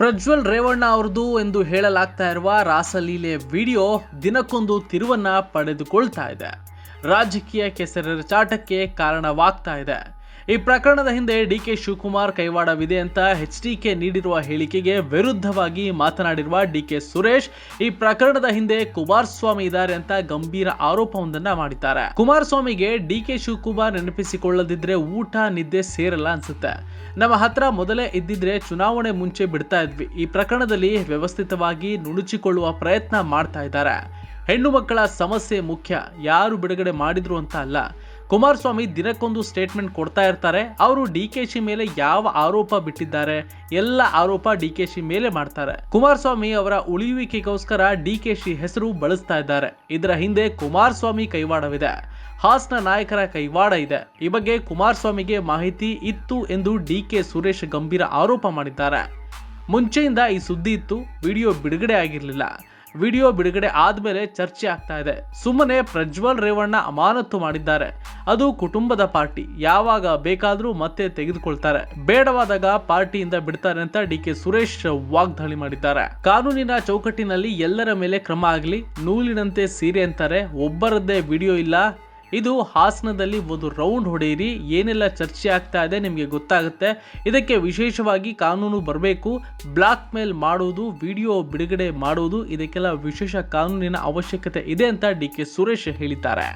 ಪ್ರಜ್ವಲ್ ರೇವಣ್ಣ ಅವ್ರದ್ದು ಎಂದು ಹೇಳಲಾಗ್ತಾ ಇರುವ ರಾಸಲೀಲೆ ವಿಡಿಯೋ ದಿನಕ್ಕೊಂದು ತಿರುವನ್ನ ಪಡೆದುಕೊಳ್ತಾ ಇದೆ. ರಾಜಕೀಯ ಕೆಸರೆರಚಾಟಕ್ಕೆ ಕಾರಣವಾಗ್ತಾ ಇದೆ. ಈ ಪ್ರಕರಣದ ಹಿಂದೆ ಡಿ ಕೆ ಶಿವಕುಮಾರ್ ಕೈವಾಡವಿದೆ ಅಂತ ಎಚ್ ಡಿ ಕೆ ನೀಡಿರುವ ಹೇಳಿಕೆಗೆ ವಿರುದ್ಧವಾಗಿ ಮಾತನಾಡಿರುವ ಡಿ ಕೆ ಸುರೇಶ್, ಈ ಪ್ರಕರಣದ ಹಿಂದೆ ಕುಮಾರಸ್ವಾಮಿ ಇದ್ದಾರೆ ಅಂತ ಗಂಭೀರ ಆರೋಪವೊಂದನ್ನ ಮಾಡಿದ್ದಾರೆ. ಕುಮಾರಸ್ವಾಮಿಗೆ ಡಿ ಕೆ ಶಿವಕುಮಾರ್ ನೆನಪಿಸಿಕೊಳ್ಳದಿದ್ರೆ ಊಟ, ನಿದ್ದೆ ಸೇರಲ್ಲ ಅನ್ಸುತ್ತೆ. ನಮ್ಮ ಹತ್ರ ಮೊದಲೇ ಇದ್ದಿದ್ರೆ ಚುನಾವಣೆ ಮುಂಚೆ ಬಿಡ್ತಾ ಇದ್ವಿ. ಈ ಪ್ರಕರಣದಲ್ಲಿ ವ್ಯವಸ್ಥಿತವಾಗಿ ನುಣುಚಿಕೊಳ್ಳುವ ಪ್ರಯತ್ನ ಮಾಡ್ತಾ ಇದ್ದಾರೆ. ಹೆಣ್ಣು ಮಕ್ಕಳ ಸಮಸ್ಯೆ ಮುಖ್ಯ. ಯಾರು ಬಿಡುಗಡೆ ಮಾಡಿದ್ರು ಅಂತ ಅಲ್ಲ. ಕುಮಾರಸ್ವಾಮಿ ದಿನಕ್ಕೊಂದು ಸ್ಟೇಟ್ಮೆಂಟ್ ಕೊಡ್ತಾ ಇರ್ತಾರೆ. ಅವರು ಡಿ ಕೆ ಶಿ ಮೇಲೆ ಯಾವ ಆರೋಪ ಬಿಟ್ಟಿದ್ದಾರೆ? ಎಲ್ಲ ಆರೋಪ ಡಿ ಕೆ ಶಿ ಮೇಲೆ ಮಾಡ್ತಾರೆ. ಕುಮಾರಸ್ವಾಮಿ ಅವರ ಉಳಿಯುವಿಕೆಗೋಸ್ಕರ ಡಿ ಕೆ ಶಿ ಹೆಸರು ಬಳಸ್ತಾ ಇದ್ದಾರೆ. ಇದರ ಹಿಂದೆ ಕುಮಾರಸ್ವಾಮಿ ಕೈವಾಡವಿದೆ. ಹಾಸನ ನಾಯಕರ ಕೈವಾಡ ಇದೆ. ಈ ಬಗ್ಗೆ ಕುಮಾರಸ್ವಾಮಿಗೆ ಮಾಹಿತಿ ಇತ್ತು ಎಂದು ಡಿ ಕೆ ಸುರೇಶ್ ಗಂಭೀರ ಆರೋಪ ಮಾಡಿದ್ದಾರೆ. ಮುಂಚೆಯಿಂದ ಈ ಸುದ್ದಿ ಇತ್ತು. ವಿಡಿಯೋ ಬಿಡುಗಡೆ ಆಗಿರಲಿಲ್ಲ. ವಿಡಿಯೋ ಬಿಡುಗಡೆ ಆದಮೇಲೆ ಚರ್ಚೆ ಆಗ್ತಾ ಇದೆ. ಸುಮ್ಮನೆ ಪ್ರಜ್ವಲ್ ರೇವಣ್ಣ ಅಮಾನತು ಮಾಡಿದ್ದಾರೆ. ಅದು ಕುಟುಂಬದ ಪಾರ್ಟಿ. ಯಾವಾಗ ಬೇಕಾದರೂ ಮತ್ತೆ ತೆಗೆದುಕೊಳ್ತಾರೆ. ಬೇಡವಾದಾಗ ಪಾರ್ಟಿಯಿಂದ ಬಿಡ್ತಾರೆ ಅಂತ ಡಿ ಕೆ ಸುರೇಶ್ ವಾಗ್ದಾಳಿ ಮಾಡಿದ್ದಾರೆ. ಕಾನೂನಿನ ಚೌಕಟ್ಟಿನಲ್ಲಿ ಎಲ್ಲರ ಮೇಲೆ ಕ್ರಮ ಆಗಲಿ. ನೂಲಿನಂತೆ ಸೀರೆ ಅಂತಾರೆ. ಒಬ್ಬರದ್ದೇ ವಿಡಿಯೋ ಇಲ್ಲ. ಇದು ಹಾಸನದಲ್ಲಿ ಒಂದು ರೌಂಡ್ ಹೊಡೆಯಿರಿ, ಏನೆಲ್ಲ ಚರ್ಚೆ ಆಗ್ತಾ ಇದೆ ನಿಮಗೆ ಗೊತ್ತಾಗುತ್ತೆ. ಇದಕ್ಕೆ ವಿಶೇಷವಾಗಿ ಕಾನೂನು ಬರಬೇಕು, ಬ್ಲಾಕ್ ಮೇಲ್ ಮಾಡುವುದು ವಿಡಿಯೋ ಬಿಡುಗಡೆ ಮಾಡುವುದು ಇದಕ್ಕೆಲ್ಲ ವಿಶೇಷ ಕಾನೂನಿನ ಅವಶ್ಯಕತೆ ಇದೆ ಅಂತ ಡಿ ಕೆ ಸುರೇಶ್ ಹೇಳಿದ್ದಾರೆ.